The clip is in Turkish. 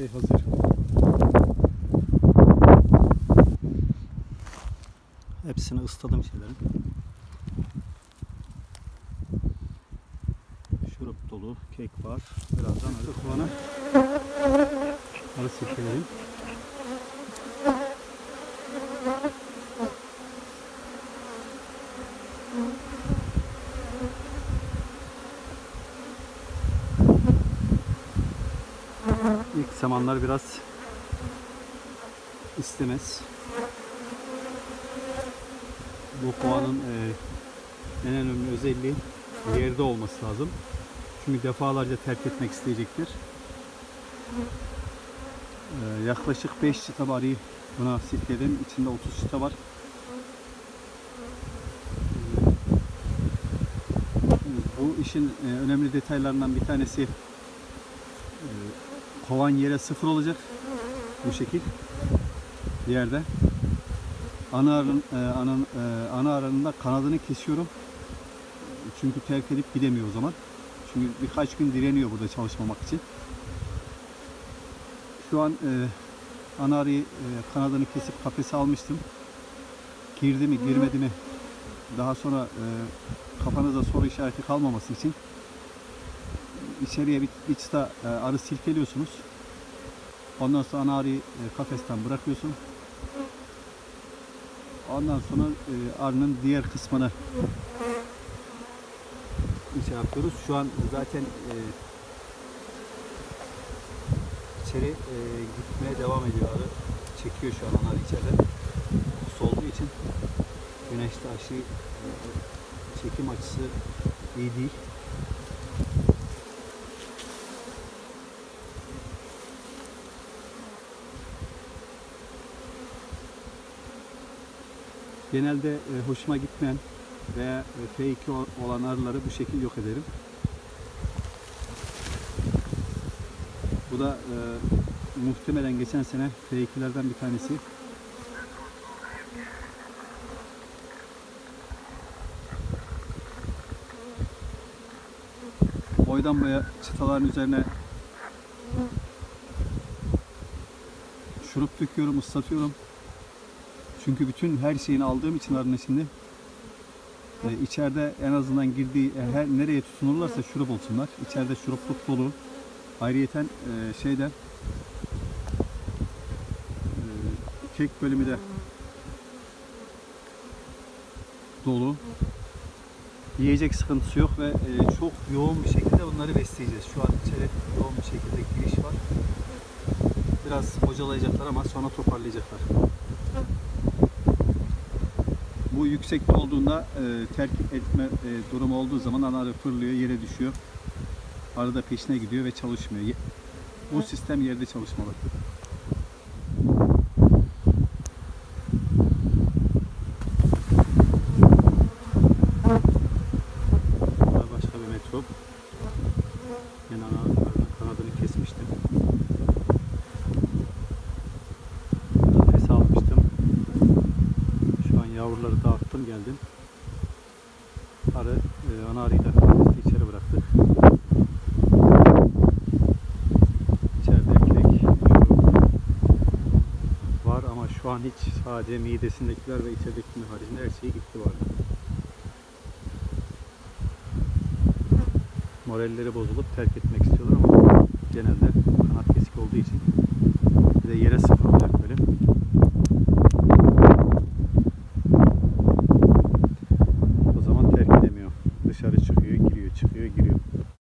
Bey hazır. Hepsini ısladım şeylerin. Şurup dolu, kek var. Birazdan arı kulağına arı silkelerim. İlk zamanlar biraz istemez. Bu kovanın e, en önemli özelliği yerde olması lazım. Çünkü defalarca terk etmek isteyecektir. E, yaklaşık 5 çıta arıyı buna silkeledim. İçinde 30 çıta var. Bu işin e, önemli detaylarından bir tanesi kovan yere sıfır olacak. Bu şekil. Yerde. Ana arın, e, anın, e, ana arının kanadını kesiyorum. Çünkü terk edip gidemiyor o zaman. Çünkü birkaç gün direniyor burada çalışmamak için. Şu an e, ana arıyı e, kanadını kesip kafese almıştım. Girdi mi girmedi mi daha sonra e, kafanızda soru işareti kalmaması için içeriye bir, bir çıta e, arı silkeliyorsunuz. Ondan sonra ana arıyı e, kafesten bırakıyorsun. Ondan sonra e, arının diğer kısmını şey yapıyoruz. Şu an zaten e, içeri gitmeye devam ediyor arı. Çekiyor şu an arı içeride. Solduğu için güneşte aşırı çekim açısı iyi değil. Genelde e, hoşuma gitmeyen veya e, F2 o- olan arıları bu şekil yok ederim. Bu da e, muhtemelen geçen sene F2'lerden bir tanesi. Boydan boya çıtaların üzerine şurup döküyorum, ıslatıyorum. Çünkü bütün her şeyini aldığım için arının şimdi e, içeride en azından girdiği e, her nereye tutunurlarsa şurup olsunlar. İçeride şurupluk dolu. Ayrıyeten e, şeyde e, kek bölümü de dolu. Yiyecek sıkıntısı yok ve e, çok yoğun bir şekilde bunları besleyeceğiz. Şu an içeri yoğun bir şekilde giriş var. Biraz bocalayacaklar ama sonra toparlayacaklar. Bu yüksekte olduğunda e, terk etme e, durumu olduğu zaman ana arı fırlıyor, yere düşüyor. Arı da peşine gidiyor ve çalışmıyor. Bu sistem yerde çalışmalı. Burada başka bir metrop. Yine ana arının kanadını kesmiştim. Kafese almıştım. Yavruları dağıttım geldim. Arı, e, ana arıyı da içeri bıraktık. İçeride kek, şurup var ama şu an hiç sadece midesindekiler ve içeridekiler haricinde her şey gitti var. Moralleri bozulup terk etmek istiyorlar ama genelde kanat kesik olduğu için bir de yere sıfırlıyor böyle.